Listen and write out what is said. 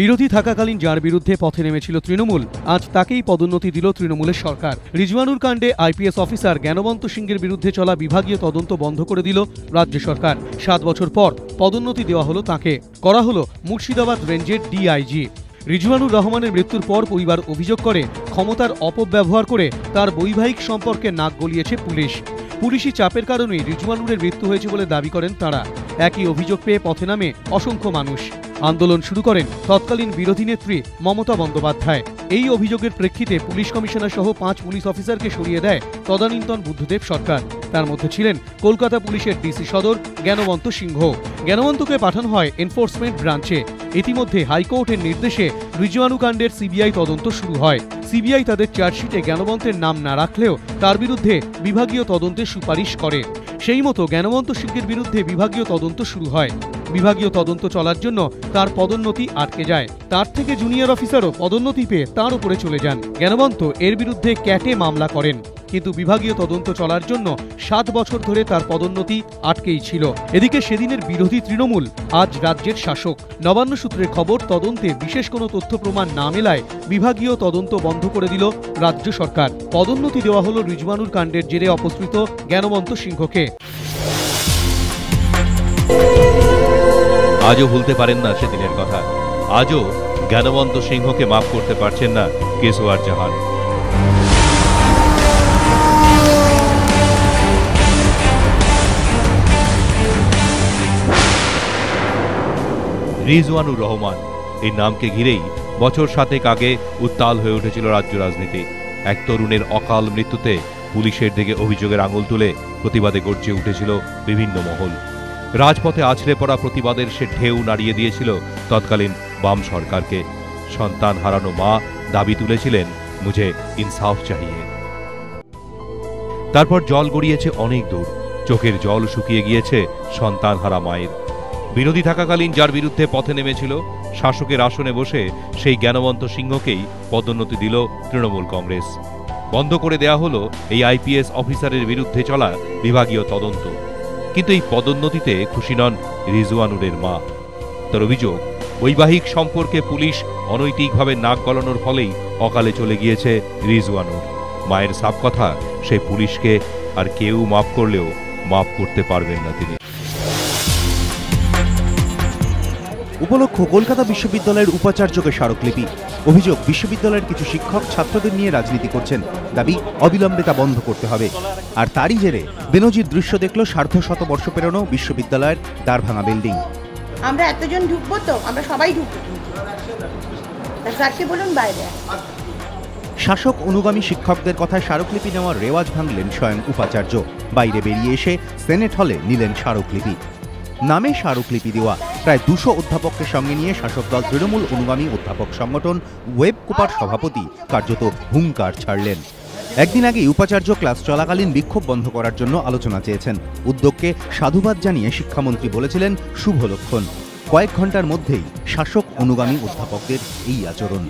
বিরোধী থাকাকালীন যার বিরুদ্ধে পথে নেমেছিল তৃণমূল, আজ তাকেই পদোন্নতি দিল তৃণমূলের সরকার। রিজওয়ানুর কাণ্ডে আইপিএস অফিসার জ্ঞানবন্ত সিংহের বিরুদ্ধে চলা বিভাগীয় তদন্ত বন্ধ করে দিল রাজ্য সরকার। সাত বছর পর পদোন্নতি দেওয়া হলো তাকে। করা হলো মুর্শিদাবাদ রেঞ্জের ডিআইজি। রিজওয়ানুর রহমানের মৃত্যুর পর পরিবার অভিযোগ করে, ক্ষমতার অপব্যবহার করে তার বৈবাহিক সম্পর্কে নাক গলিয়েছে পুলিশ। পুলিশি চাপের কারণেই রিজওয়ানুরের মৃত্যু হয়েছে বলে দাবি করেন তারা। একই অভিযোগ পেয়ে পথে নামে অসংখ্য মানুষ। আন্দোলন শুরু করেন তৎকালীন বিরোধী নেত্রী মমতা বন্দ্যোপাধ্যায়। এই অভিযোগের প্রেক্ষিতে পুলিশ কমিশনার সহ পাঁচ পুলিশ অফিসারকে সরিয়ে দেয় তদানীন্তন বুদ্ধদেব সরকার। তার মধ্যে ছিলেন কলকাতা পুলিশের ডিসি সদর জ্ঞানবন্ত সিংহ। জ্ঞানবন্তকে পাঠানো হয় এনফোর্সমেন্ট ব্রাঞ্চে। ইতিমধ্যে হাইকোর্টের নির্দেশে রিজওয়ানু কাণ্ডের সিবিআই তদন্ত শুরু হয়। সিবিআই তাদের চার্জশিটে জ্ঞানবন্তের নাম না রাখলেও তার বিরুদ্ধে বিভাগীয় তদন্তের সুপারিশ করে। সেই মতো জ্ঞানবন্ত সিংহের বিরুদ্ধে বিভাগীয় তদন্ত শুরু হয়। বিভাগীয় তদন্ত চলার জন্য তার পদোন্নতি আটকে যায়। তার থেকে জুনিয়র অফিসারও পদোন্নতি পেয়ে তার উপরে চলে যান। জ্ঞানবন্ত এর বিরুদ্ধে ক্যাটে মামলা করেন, কিন্তু বিভাগীয় তদন্ত চলার জন্য সাত বছর ধরে তার পদোন্নতি আটকেই ছিল। এদিকে সেদিনের বিরোধী তৃণমূল আজ রাজ্যের শাসক। নবান্ন সূত্রের খবর, তদন্তে বিশেষ কোনো তথ্য প্রমাণ না মেলায় বিভাগীয় তদন্ত বন্ধ করে দিল রাজ্য সরকার। পদোন্নতি দেওয়া হলো রিজওয়ানুর কাণ্ডের জেরে অপসৃত জ্ঞানবন্ত সিংহকে। আজও ভুলতে পারেন না সেদিনের কথা। আজও জ্ঞানবন্ত সিংহকে মাফ করতে পারছেন না কেসোয়ার জাহান। রিজওয়ানুর রহমান, এই নামকে ঘিরেই বছর সাতেক আগে উত্তাল হয়ে উঠেছিল রাজ্য রাজনীতি। এক তরুণের অকাল মৃত্যুতে পুলিশের দিকে অভিযোগের আঙুল তুলে প্রতিবাদে গর্জে উঠেছিল বিভিন্ন মহল। রাজপথে আছড়ে পড়া প্রতিবাদের সে ঢেউ নাড়িয়ে দিয়েছিল। তৎকালীন বাম সরকারকে সন্তান হারানো মা দাবি তুলেছিলেন, মুঝে ইনসাফ চাহিয়ে। তারপর জল গড়িয়েছে অনেক দূর। চোখের জল শুকিয়ে গিয়েছে সন্তান হারা মায়ের। বিরোধী থাকাকালীন যার বিরুদ্ধে পথে নেমেছিল, শাসকের আসনে বসে সেই জ্ঞানবন্ত সিংহকেই পদোন্নতি দিল তৃণমূল কংগ্রেস। বন্ধ করে দেয়া হলো এই আইপিএস অফিসারের বিরুদ্ধে চলা বিভাগীয় তদন্ত। কিন্তু এই পদোন্নতিতে খুশি নন রিজওয়ানুরের মা। তার অভিযোগ, বৈবাহিক সম্পর্কে পুলিশ অনৈতিকভাবে নাক গলানোর ফলেই অকালে চলে গিয়েছে রিজওয়ানুর। মায়ের সাপ কথা সে পুলিশকে আর কেউ মাফ করলেও মাফ করতে পারবেন না তিনি। উপলক্ষ কলকাতা বিশ্ববিদ্যালয়ের উপাচার্যকে স্মারকলিপি। অভিযোগ বিশ্ববিদ্যালয়ের কিছু শিক্ষক ছাত্রদের নিয়ে রাজনীতি করছেন। দাবি অবিলম্বে তা বন্ধ করতে হবে। আর তারই জেরে বেনজির দৃশ্য দেখল সার্ধ শতবর্ষ পেরোনো বিশ্ববিদ্যালয়ের দ্বারভাঙা বিল্ডিং। আমরা এতজন ঢুকবো তো আমরা সবাই ঢুকবো। স্যারকে বলুন বাইরে। শাসক অনুগামী শিক্ষকদের কথায় স্মারকলিপি নেওয়ার রেওয়াজ ভাঙলেন স্বয়ং উপাচার্য। বাইরে বেরিয়ে এসে সেনেট হলে নিলেন স্মারকলিপি। নামে স্মারকলিপি দেওয়া। প্রায় দুশো অধ্যাপককে সঙ্গে নিয়ে শাসক দল তৃণমূল অনুগামী অধ্যাপক সংগঠন ওয়েব কুপার সভাপতি কার্যত হুঙ্কার ছাড়লেন। একদিন আগে উপাচার্য ক্লাস চলাকালীন বিক্ষোভ বন্ধ করার জন্য আলোচনা চেয়েছেন। উদ্যোগকে সাধুবাদ জানিয়ে শিক্ষামন্ত্রী বলেছিলেন, শুভ লক্ষণ। কয়েক ঘণ্টার মধ্যেই শাসক অনুগামী অধ্যাপকদের এই আচরণ।